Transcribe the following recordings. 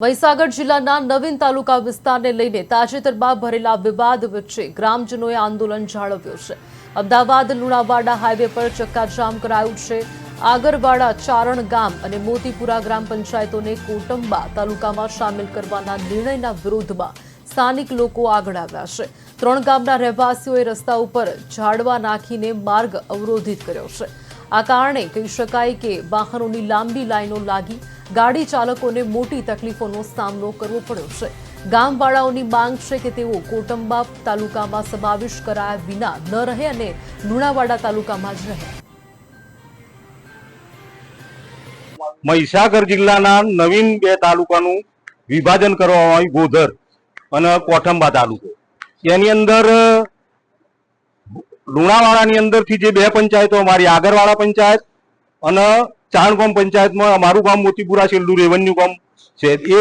મહીસાગર જિલ્લાના નવીન તાલુકા વિસ્તારને લઈને તાજેતરમાં ભરેલા વિવાદ વચ્ચે ગ્રામજનોએ આંદોલન જાળવ્યું છે. અમદાવાદ, લુણાવાડા હાઈવે પર ચક્કાજામ કરાયું છે. આગરવાડા, ચારણ ગામ અને મોતીપુરા ગ્રામ પંચાયતોને કોટંબા તાલુકામાં સામેલ કરવાના નિર્ણયના વિરોધમાં સ્થાનિક લોકો આગળ આવ્યા છે. ત્રણ ગામના રહેવાસીઓએ રસ્તા ઉપર ઝાડવા નાખીને માર્ગ અવરોધિત કર્યો છે. આ કારણે કહી શકાય કે વાહનોની લાંબી લાઈનો લાગી ગાડી ચાલકોને મોટી તકલીફોનો સામનો કરવો પડ્યો છે. ગામવાળાઓની માંગ છે કે તેઓ કોટંબા તાલુકામાં સમાવેશ કરાયા વિના ન રહે અને લુણાવાડા તાલુકામાં જ રહે. મહીસાગર જિલ્લાના નવીન બે તાલુકાનું વિભાજન કરવામાં આવ્યું, ગોધર અને કોઠંબા તાલુકો. એની અંદર લુણાવાડાની અંદરથી જે બે પંચાયતો, અમારી આગરવાડા પંચાયત અને ચાણગામ પંચાયતમાં અમારું ગામ મોતીપુરા છેલ્લું રેવન્યુ ગામ છે. એ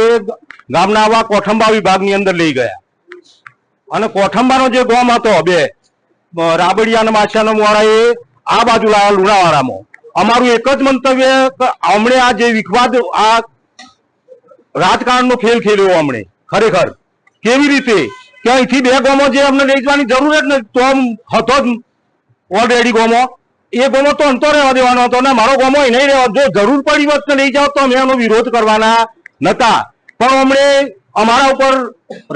ગામના આવા કોઠંબા વિભાગની અંદર લઈ ગયા. અને કોઠંબાનો જે ગામ હતો બે રાબડિયા અને માછાનો મોડા એ આ બાજુ લાવ્યા લુણાવાડામાં. અમારું એક જ મંતવ્ય હમણે આ જે વિખવાદ, આ રાજકારણનો ખેલ ખેલ્યો હમણે, ખરેખર. કેવી રીતે? કે અહીંથી બે ગોમો જે અમને વેચવાની જરૂર જ નથી, તો હતો જ ઓલરેડી ગોમો. એ ગોમો તો અંતો રહેવા દેવાનો હતો ને મારો ગોમો એ નહીં રહેવા જો જરૂર પડી વખતે લઈ જાઓ તો અમે એનો વિરોધ કરવાના નતા. પણ અમને અમારા ઉપર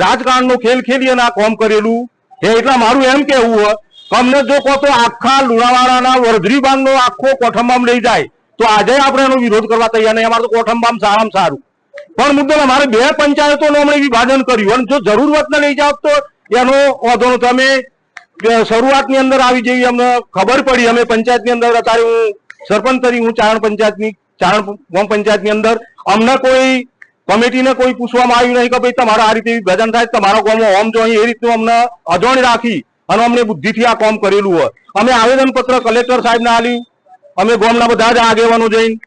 રાજકારણનો ખેલ ખેલી અને આ કોમ કરેલું. એ એટલે મારું એમ કેવું હોય અમને જો કહો તો આખા લુણાવાડાના વર્ધરી બાગનો આખો કોઠંબામ લઈ જાય, તો આજે આપણે એનો વિરોધ કરવા તૈયાર નહીં. અમારે તો કોઠંબામ સારામાં સારું. પણ મુદ્દો મારે બે પંચાયતોનું અમને વિભાજન કર્યું. અને જો જરૂરતને લઈ જાવ તો એનો વાંધો તમે શરૂઆતની અંદર આવી જેવી અમને ખબર પડી. અમે પંચાયતની અંદર અત્યારે હું સરપંચ તરીકે હું ચારણ પંચાયતની, ચારણ ગ્રામ પંચાયતની અંદર. અમને કોઈ કમિટીને કોઈ પૂછવામાં આવ્યું નહીં કે ભાઈ તમારા આ રીતે વિભાજન થાય, તમારા ગામમાં હોમ જો અહીં એ રીતનું અમને અજોણી રાખી અને અમને બુદ્ધિથી આ કામ કરેલું હોય. અમે આવેદનપત્ર કલેક્ટર સાહેબને આલ્યું અમે ગામના બધા જ આગેવાનો જઈને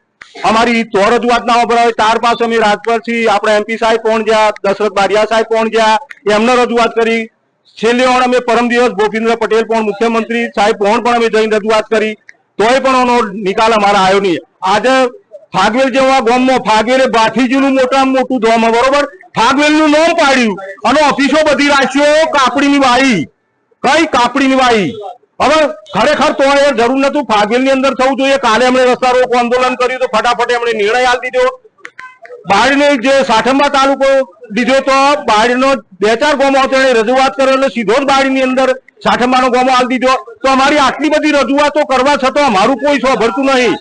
અમારી તો રજૂઆત ના તાર પાસે અમે રાજપરથી આપણે એમપી સાહેબ પહોંચ ગયા, દશરથ બારિયા સાહેબ પહોંચ ગયા, એમને રજૂઆત કરી. છેલ્લે પણ અમે પરમ દિવસ ભૂપેન્દ્ર પટેલ પણ મુખ્યમંત્રી સાહેબ પણ પણ અમે જઈને રજૂઆત કરી. તોય પણ એનો નિકાલ અમારા આવ્યો નહીં. આજે ફાગવેલ જેવા ગામમાં ફાગવેલે ભાથીજીનું મોટામાં મોટું ધોમ બરોબર? ફાગવેલનું નામ પાડ્યું. અને ઓફિસો બધી રાખ્યો, કાપડીની વાઈ કઈ કાપડીની વાઈ હવે ખરેખર તો એ જરૂર નતું ફાગવેલની અંદર થવું જોઈએ. કાલે એમણે રસ્તા રોકો, આંદોલન કર્યું તો ફટાફટ એમણે નિર્ણય આપી દીધો. બાળને જે સાઠંબા તાલુકો દીધો તો બાળનો બે ચાર ગોમો હતો એને રજૂઆત કર્યો એટલે સીધો જ બાળની અંદર સાઠંબાનો ગોમો આપી દીધો. તો અમારી આટલી બધી રજૂઆતો કરવા છતાં અમારું કોઈ સાંભળતું નહીં.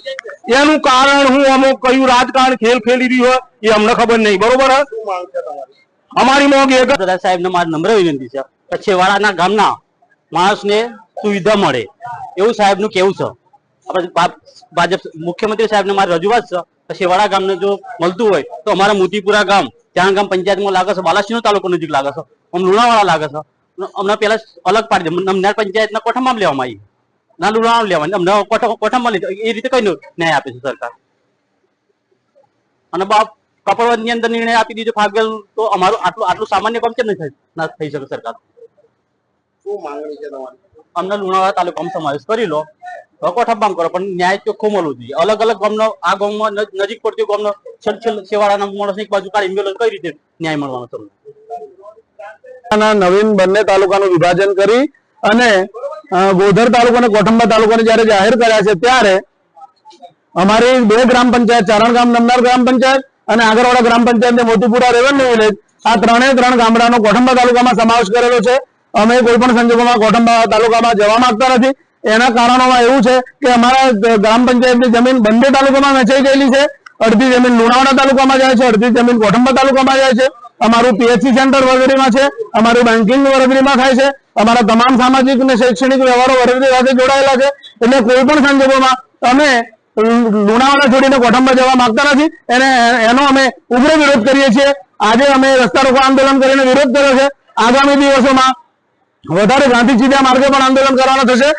એનું કારણ હું અમુક કયું રાજકારણ ખેલ ખેલી રહ્યું હોય, એ અમને ખબર નહીં. બરોબર અમારી મોગ જ પ્રધાન સાહેબને મારી નમ્ર વિનંતી છે. કે ગામના માણસને સુવિધા મળે. એવું સાહેબનું કેવું છે? ભાજપ મુખ્યમંત્રી સાહેબને મારી રજૂઆત છે. કે છેવાડા ગામને જો મળતું હોય, તો અમારા મોતીપુરા ગામ, ત્યાં ગામ પંચાયતમાં લાગે છે બાલાસિંહ તાલુકો નજીક લાગે છે. આમ લુણાવાડા લાગે છે. અમને પેલા અલગ પાડી દે. અમને પંચાયતના કોઠામાં લેવામાં આવી. ના લુણાવાડા લેવાની અમને કોઠામાં એ રીતે કઈ ન્યાય આપે છે સરકાર. અને બાપ, કપડવંજની અંદર નિર્ણય આપી દીધો ફાગેલ, તો અમારું આટલું આટલું સામાન્ય કામ કેમ નહીં થઈ શકે સરકાર? શું માંગણી છે તમારી? અમને લુણાવાડા તાલુકામાં સમાવેશ કરી લો. તો કોઠાબામ કરો, પણ ન્યાય ચોખ્ખો મળવો જોઈએ. અલગ અલગ ગામનો, આ ગામમાં નજીક પડતી ગામનો છેવાડાના માણસ એક બાજુ કાઢી મેલો કઈ રીતે ન્યાય મળવાનો તમને નવીન બંને તાલુકાનું વિભાજન કરી અને ગોધર તાલુકો અને કોઠંબા તાલુકાને જયારે જાહેર કર્યા છે ત્યારે અમારી બે ગ્રામ પંચાયત, ચારણ ગામ નમનાર ગ્રામ પંચાયત અને આગરવાડા ગ્રામ પંચાયત મોતીપુરા રેવન્યુ વિલેજ, આ ત્રણે ત્રણ ગામડાનો કોઠંબા તાલુકામાં સમાવેશ કરેલો છે. અમે કોઈ પણ સંજોગોમાં કોઠંબા તાલુકામાં જવા માંગતા નથી. એના કારણોમાં એવું છે કે અમારા ગ્રામ પંચાયતની જમીન બંને તાલુકામાં વેચાઈ ગયેલી છે. અડધી જમીન લુણાવાડા તાલુકામાં જાય છે, અડધી જમીન કોઠંબા તાલુકામાં જાય છે. અમારું પીએચસી સેન્ટર વગેરેમાં છે, અમારું બેન્કિંગ વગેરેમાં થાય છે. અમારા તમામ સામાજિક અને શૈક્ષણિક વ્યવહારો વગેરે સાથે જોડાયેલા છે. એટલે કોઈ પણ સંજોગોમાં અમે લુણાવાડા છોડીને કોઠંબા જવા માંગતા નથી. એને, એનો અમે ઉગ્ર વિરોધ કરીએ છીએ. આજે અમે રસ્તા રોકો આંદોલન કરીને વિરોધ કર્યો છે. આગામી દિવસોમાં વધારે ગાંધી ચીડિયા માર્ગે પણ આંદોલન કરવાનું થશે.